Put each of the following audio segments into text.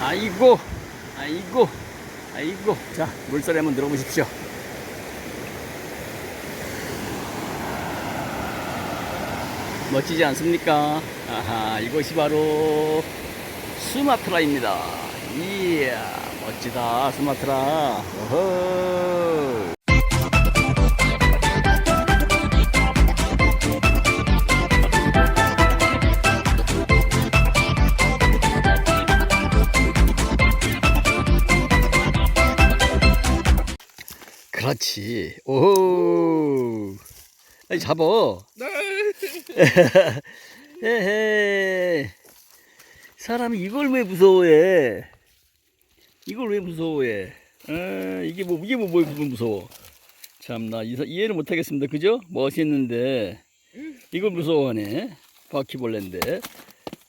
아이고, 아이고, 아이고. 자, 물소리 한번 들어보십시오. 멋지지 않습니까? 아하, 이것이 바로 수마트라입니다. 이야, 멋지다, 수마트라. 어허. 그렇지. 오호. 아니, 잡어. 에헤. 사람이 이걸 왜 무서워해? 이걸 왜 무서워해? 아, 이게 뭐, 이게 뭐, 뭐, 뭐 무서워? 참나, 이- 이해를 못하겠습니다. 그죠? 멋있는데. 이걸 무서워하네. 바퀴벌레인데.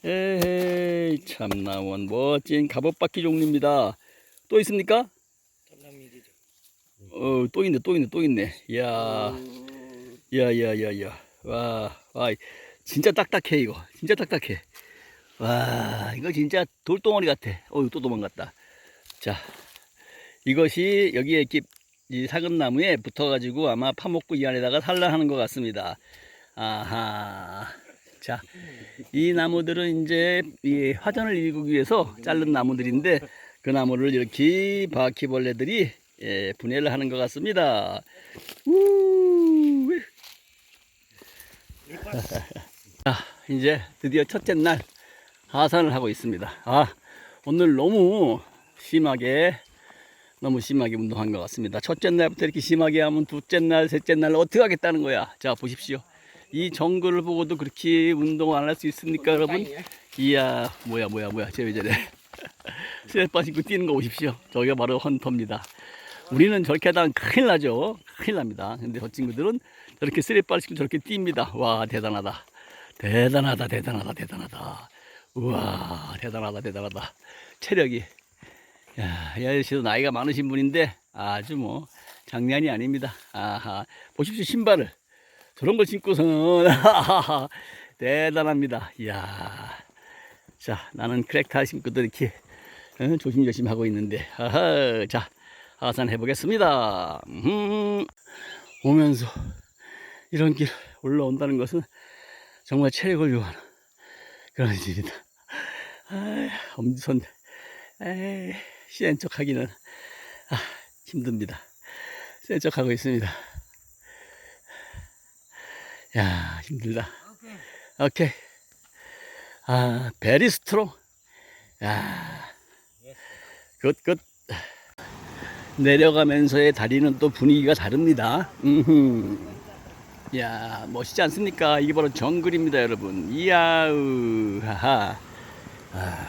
에헤이, 참나, 원, 멋진 갑옷바퀴 종류입니다. 또 있습니까? 어, 또 있네, 또 있네, 또 있네. 이야. 야, 야, 야, 야. 와, 와, 진짜 딱딱해, 이거. 진짜 딱딱해. 와, 이거 진짜 돌덩어리 같아. 어유, 또 도망갔다. 자, 이것이 여기에 이렇게 이 작은 나무에 붙어가지고 아마 파먹고 이 안에다가 살라 하는 것 같습니다. 아하. 자, 이 나무들은 이제 이 화전을 일구기 위해서 자른 나무들인데 그 나무를 이렇게 바퀴벌레들이 예, 분해를 하는 것 같습니다. 우! 자, 이제 드디어 첫째 날 하산을 하고 있습니다. 아, 오늘 너무 심하게, 너무 심하게 운동한 것 같습니다. 첫째 날부터 이렇게 심하게 하면 둘째 날, 셋째 날 어떻게 하겠다는 거야. 자, 보십시오. 이 정글을 보고도 그렇게 운동 안 할 수 있습니까, 여러분? 이야, 뭐야, 뭐야, 뭐야. 쟤왜 저래. 슬리퍼 신고 뛰는 거 보십시오. 저게 바로 헌터입니다. 우리는 저렇게 하다가 큰일 나죠. 큰일 납니다. 근데 저 친구들은 저렇게 슬리퍼를 신고 저렇게 뜁니다. 와, 대단하다. 대단하다, 대단하다, 대단하다. 우와, 대단하다, 대단하다. 체력이. 야, 이 아저씨도 나이가 많으신 분인데 아주 뭐 장난이 아닙니다. 아하. 보십시오, 신발을. 저런 걸 신고서는 대단합니다. 이야. 자, 나는 크랙타 신고도 이렇게 어, 조심조심 하고 있는데. 아하. 자, 하산해 보겠습니다. 음, 오면서 이런 길 올라온다는 것은 정말 체력을 요하는 그런 일이다. 아, 엄두선, 에이, 센 척 하기는 아, 힘듭니다. 센 척 하고 있습니다. 야, 힘들다. 오케이. 아, 베리 스트롱. 야, 굿, 굿. 내려가면서의 다리는 또 분위기가 다릅니다. 음흠. 야 멋있지 않습니까? 이게 바로 정글입니다, 여러분. 이야우, 하하. 아,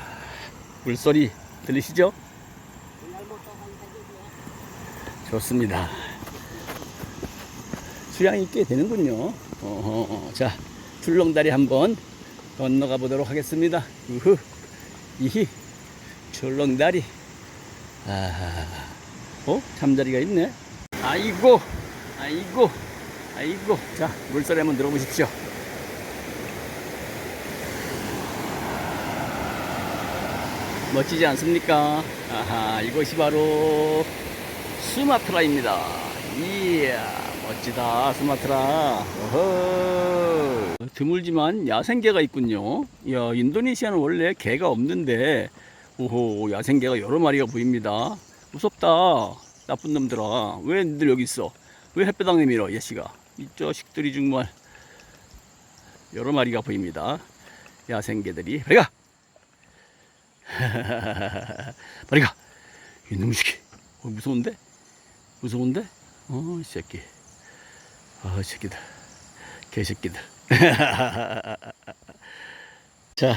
물소리 들리시죠? 좋습니다. 수량이 꽤 되는군요. 어허, 자, 출렁다리 한번 건너가 보도록 하겠습니다. 우후, 이히, 출렁다리. 아, 어? 잠자리가 있네. 아이고, 아이고, 아이고. 자, 물소리 한번 들어보십시오. 멋지지 않습니까? 아하, 이것이 바로 수마트라입니다. 이야, 멋지다, 수마트라. 어허. 드물지만 야생개가 있군요. 야, 인도네시아는 원래 개가 없는데, 오호, 야생개가 여러 마리가 보입니다. 무섭다. 나쁜 놈들아. 왜 니들 여기 있어? 왜안 내밀어, 얘씨가? 이 자식들이 정말 여러 마리가 보입니다. 야생개들이. 빨리 가! 빨리 가! 이놈 새끼. 어, 무서운데? 무서운데? 어, 이 새끼. 어, 이 새끼들. 개새끼들. 자,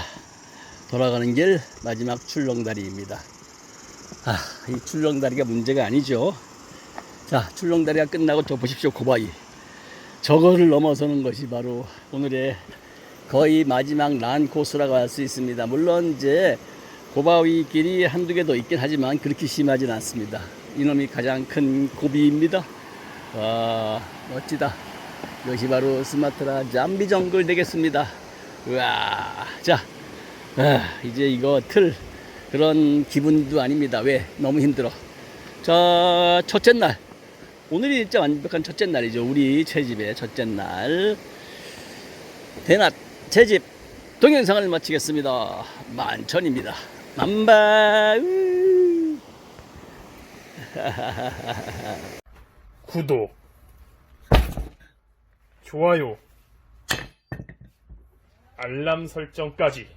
돌아가는 길 마지막 출렁다리입니다. 아, 이 출렁다리가 문제가 아니죠. 자, 출렁다리가 끝나고 저 보십시오, 고바위. 저거를 넘어서는 것이 바로 오늘의 거의 마지막 란 코스라고 할 수 있습니다. 물론 이제 고바위 길이 한두 개 더 있긴 하지만 그렇게 심하진 않습니다. 이놈이 가장 큰 고비입니다. 와, 멋지다. 이것이 바로 스마트라 잠비 정글 되겠습니다. 우와, 자, 아, 이제 이거 틀 그런 기분도 아닙니다. 왜? 너무 힘들어. 자, 첫째 날. 오늘이 진짜 완벽한 첫째 날이죠. 우리 채집의 첫째 날. 대낮 채집 동영상을 마치겠습니다. 만천입니다. 만바. 우. 구독, 좋아요, 알람 설정까지